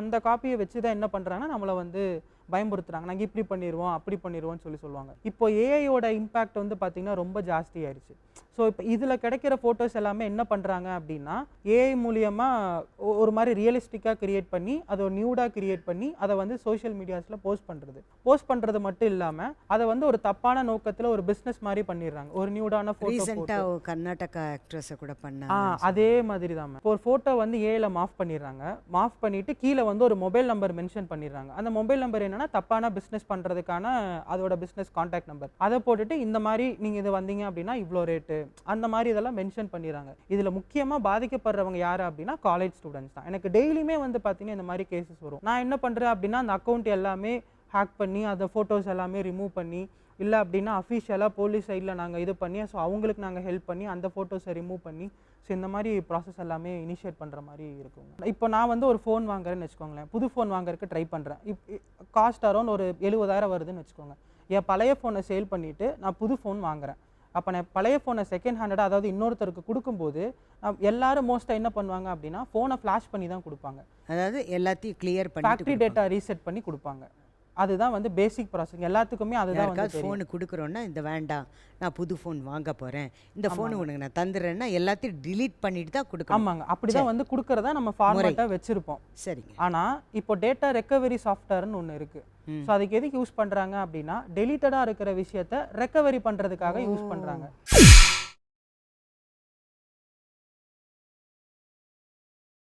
அந்த காப்பியை வச்சு தான் என்ன பண்ணுறாங்கன்னா நம்மளை வந்து பயமுறுத்துறாங்க. நாங்கள் இப்படி பண்ணிடுவோம் அப்படி பண்ணிடுவோம்னு சொல்லி சொல்லுவாங்க. இப்போ ஏஐயோட இம்பேக்ட் வந்து பார்த்திங்கன்னா ரொம்ப ஜாஸ்தி ஆயிடுச்சு ஸோ இப்போ இதில் கிடைக்கிற ஃபோட்டோஸ் எல்லாமே என்ன பண்ணுறாங்க அப்படின்னா ஏஐ மூலியமாக ஒரு மாதிரி ரியலிஸ்டிக்காக கிரியேட் பண்ணி அதை ஒரு நியூடாக கிரியேட் பண்ணி அதை வந்து சோஷியல் மீடியாஸில் போஸ்ட் பண்ணுறது போஸ்ட் பண்ணுறது மட்டும் இல்லாமல் அதை வந்து ஒரு தப்பான நோக்கத்தில் ஒரு பிஸ்னஸ் மாதிரி பண்ணிடுறாங்க. ஒரு நியூடான ஃபோட்டோ கர்நாடகா ஆக்ட்ரஸை கூட ஆ பண்ணாங்க அதே மாதிரி தான் இப்போ ஒரு ஃபோட்டோ வந்து ஏல மாஃப் பண்ணிடுறாங்க. மாஃப் பண்ணிட்டு கீழே வந்து ஒரு மொபைல் நம்பர் மென்ஷன் பண்ணிடுறாங்க. அந்த மொபைல் நம்பர் என்னன்னா தப்பான பிஸ்னஸ் பண்ணுறதுக்கான அதோட பிஸ்னஸ் காண்டாக்ட் நம்பர் அதை போட்டுட்டு இந்த மாதிரி நீங்கள் இது வந்தீங்க அப்படின்னா இவ்வளோ ரேட்டு அந்த மாதிரி இதெல்லாம் மென்ஷன் பண்ணிடுறாங்க. இதில் முக்கியமாக பாதிக்கப்படுறவங்க யார் அப்படின்னா காலேஜ் ஸ்டூடெண்ட்ஸ் தான். எனக்கு டெய்லியுமே வந்து பார்த்தீங்கன்னா இந்த மாதிரி கேசஸ் வரும். நான் என்ன பண்ணுறேன் அப்படின்னா அந்த அக்கௌண்ட் எல்லாமே ஹேக் பண்ணி அந்த ஃபோட்டோஸ் எல்லாமே ரிமூவ் பண்ணி இல்லை அப்படின்னா அஃபிஷியலாக போலீஸ் சைடில் நாங்கள் இது பண்ணி ஸோ அவங்களுக்கு நாங்கள் ஹெல்ப் பண்ணி அந்த ஃபோட்டோஸை ரிமூவ் பண்ணி ஸோ இந்த மாதிரி ப்ராசஸ் எல்லாமே இனிஷியேட் பண்ணுற மாதிரி இருக்குங்க. இப்போ நான் வந்து ஒரு ஃபோன் வாங்குறேன்னு வச்சுக்கோங்களேன். புது ஃபோன் வாங்குறதுக்கு ட்ரை பண்ணுறேன் இப் காஸ்ட் அரௌண்ட் ஒரு எழுபதாயிரம் வருதுன்னு வச்சுக்கோங்க. என் பழைய ஃபோனை சேல் பண்ணிவிட்டு நான் புது ஃபோன் வாங்குறேன். அப்போ நான் பழைய ஃபோனை செகண்ட் ஹேண்டடாக அதாவது இன்னொருத்தருக்கு கொடுக்கும்போது எல்லாரும் மோஸ்ட்டாக என்ன பண்ணுவாங்க அப்படின்னா ஃபோனை ஃப்ளாஷ் பண்ணி தான் கொடுப்பாங்க. அதாவது எல்லாத்தையும் கிளியர் ஃபேக்ட்ரி பண்ணிட்டு டேட்டா ரீசெட் பண்ணி கொடுப்பாங்க. அதுதான் வந்து பேசிக் ப்ராசஸ் எல்லாத்துக்குமே அதுதான் வந்து. ஃபோனு கொடுக்குறோன்னா இந்த வேண்டாம் நான் புது ஃபோன் வாங்க போகிறேன் இந்த ஃபோனு உனக்கு நான் தந்துடுறேன்னா எல்லாத்தையும் delete பண்ணிட்டு தான் கொடுக்கணும். ஆமாங்க. அப்படிதான் வந்து கொடுக்கறத நம்ம ஃபார்மேட்டா வச்சிருப்போம். சரிங்க. ஆனா இப்போ டேட்டா ரெக்கவரி சாஃப்ட்வேர்னு ஒன்று இருக்கு. ம். ஸோ அதுக்கு எதுக்கு யூஸ் பண்றாங்க அப்படின்னா டெலிட்டடா இருக்கிற விஷயத்த ரெக்கவரி பண்றதுக்காக யூஸ் பண்றாங்க.